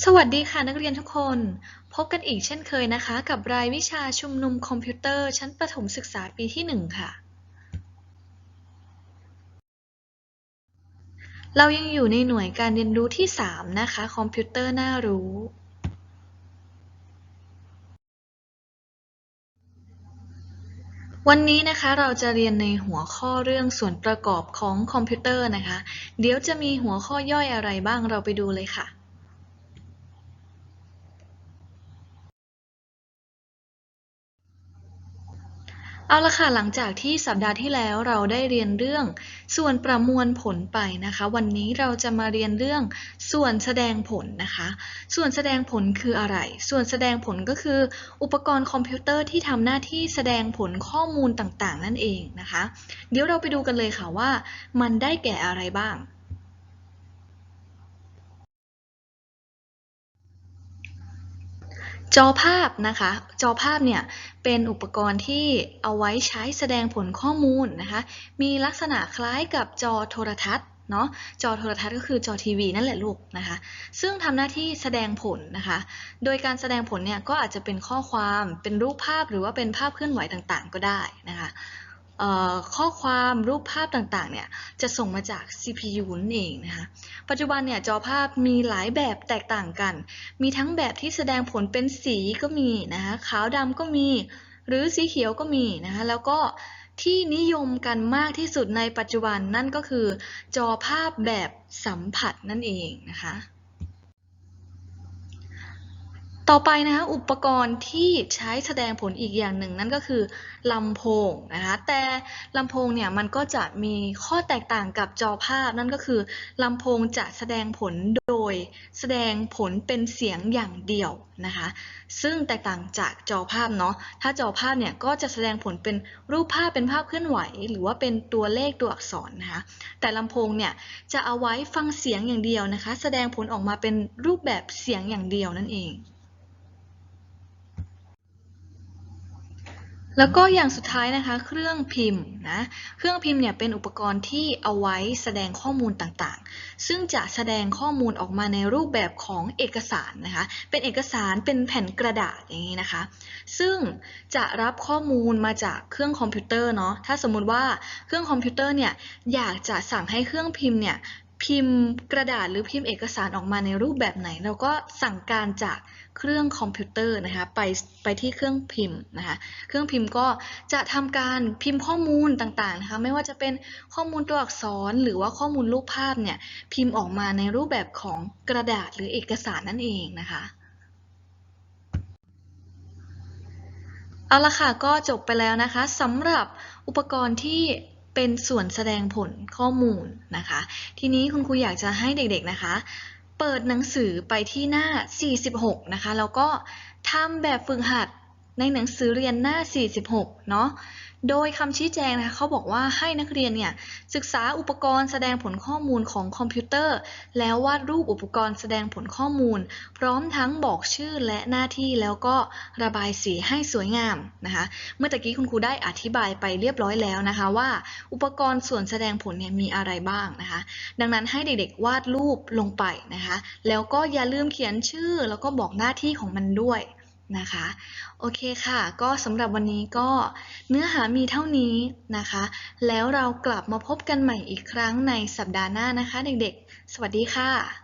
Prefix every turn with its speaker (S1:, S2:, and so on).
S1: สวัสดีค่ะนักเรียนทุกคน พบกันอีกเช่นเคยนะคะ กับรายวิชาชุมนุมคอมพิวเตอร์ชั้นประถมศึกษาปีที่ 1 ค่ะ เรายังอยู่ในหน่วยการเรียนรู้ที่ 3 นะคะคอมพิวเตอร์น่ารู้ วันนี้นะคะเราจะเรียนในหัวข้อเรื่องส่วนประกอบของคอมพิวเตอร์นะคะ เดี๋ยวจะมีหัวข้อย่อยอะไรบ้างเราไปดูเลยค่ะ เอาละค่ะหลังจากที่สัปดาห์ที่แล้วเราได้เรียนเรื่อง ส่วนประมวลผลไปนะคะ วันนี้เราจะมาเรียนเรื่องส่วนแสดงผลนะคะ ส่วนแสดงผลคืออะไร ส่วนแสดงผลก็คือ อุปกรณ์คอมพิวเตอร์ที่ทำหน้าที่แสดงผลข้อมูลต่างๆ นั่นเองนะคะ เดี๋ยวเราไปดูกันเลยค่ะว่า มันได้แก่อะไรบ้าง จอภาพนะคะ จอภาพเนี่ยเป็นอุปกรณ์ที่เอาไว้ใช้แสดงผลข้อมูลนะคะ มีลักษณะคล้ายกับจอโทรทัศน์เนาะ จอโทรทัศน์ก็คือจอทีวีนั่นแหละลูกนะคะ ซึ่งทำหน้าที่แสดงผลนะคะ โดยการแสดงผลเนี่ยก็อาจจะเป็นข้อความ เป็นรูปภาพหรือว่าเป็นภาพเคลื่อนไหวต่างๆ ก็ได้นะคะ ข้อความรูปภาพต่างๆ เนี่ย จะส่งมาจาก CPU นั่นเองนะคะ ปัจจุบันเนี่ยจอภาพมีหลายแบบแตกต่างกัน มีทั้งแบบที่แสดงผลเป็นสีก็มีนะคะ ขาวดำก็มี หรือสีเขียวก็มีนะคะ แล้วก็ที่นิยมกันมากที่สุดในปัจจุบันนั่นก็คือ จอภาพแบบสัมผัสนั่นเองนะคะ ต่อไปนะคะอุปกรณ์ที่ใช้แสดงผลอีกอย่างหนึ่งนั่นก็คือลำโพงนะคะแต่ลำโพงเนี่ยมันก็จะมีข้อแตกต่างกับจอภาพนั่นก็คือลำโพงจะแสดงผลโดยแสดงผลเป็นเสียงอย่างเดียวนะคะซึ่งแตกต่างจากจอภาพเนาะถ้าจอภาพเนี่ยก็จะแสดงผลเป็นรูปภาพเป็นภาพเคลื่อนไหว หรือว่าเป็นตัวเลขตัวอักษรนะคะแต่ลำโพงเนี่ยจะเอาไว้ฟังเสียงอย่างเดียวนะคะ แสดงผลออกมาเป็นรูปแบบเสียงอย่างเดียวนั่นเอง แล้วก็อย่างสุดท้ายนะคะ เครื่องพิมพ์นะ เครื่องพิมพ์เนี่ยเป็นอุปกรณ์ที่เอาไว้แสดงข้อมูลต่างๆ ซึ่งจะแสดงข้อมูลออกมาในรูปแบบของเอกสารนะคะ เป็นเอกสารเป็นแผ่นกระดาษอย่างนี้นะคะ ซึ่งจะรับข้อมูลมาจากเครื่องคอมพิวเตอร์เนาะ ถ้าสมมุติว่าเครื่องคอมพิวเตอร์เนี่ยอยากจะสั่งให้เครื่องพิมพ์เนี่ย พิมพ์กระดาษหรือพิมพ์เอกสารออกมาในรูปแบบไหน เราก็สั่งการจากเครื่องคอมพิวเตอร์นะคะไปไปที่เครื่องพิมพ์นะคะเครื่องพิมพ์ก็จะทำการพิมพ์ข้อมูลต่างๆนะคะไม่ว่าจะเป็นข้อมูลตัวอักษรหรือว่าข้อมูลรูปภาพเนี่ยพิมพ์ออกมาในรูปแบบของกระดาษหรือเอกสารนั่นเองนะคะเอาละค่ะก็จบไปแล้วนะคะสำหรับอุปกรณ์ที่ เป็นส่วนแสดงผลข้อมูลนะคะ ทีนี้คุณครูอยากจะให้เด็กๆนะคะ เปิดหนังสือไปที่หน้า 46 นะคะ แล้วก็ทำแบบฝึกหัด ในหนังสือเรียนหน้า 46 เนาะ โดยคำชี้แจงนะคะเขาบอกว่าให้นักเรียนเนี่ยศึกษาอุปกรณ์แสดงผลข้อมูลของคอมพิวเตอร์ แล้ววาดรูปอุปกรณ์แสดงผลข้อมูล พร้อมทั้งบอกชื่อและหน้าที่แล้วก็ระบายสีให้สวยงามนะคะ เมื่อตะกี้คุณครูได้อธิบายไปเรียบร้อยแล้วนะคะว่าอุปกรณ์ส่วนแสดงผลเนี่ยมีอะไรบ้างนะคะ ดังนั้นให้เด็กๆวาดรูปลงไปนะคะ แล้วก็อย่าลืมเขียนชื่อแล้วก็บอกหน้าที่ของมันด้วย นะคะ โอเคค่ะ ก็สำหรับวันนี้ก็เนื้อหามีเท่านี้นะคะ แล้วเรากลับมาพบกันใหม่อีกครั้งในสัปดาห์หน้านะคะ เด็กๆ สวัสดีค่ะ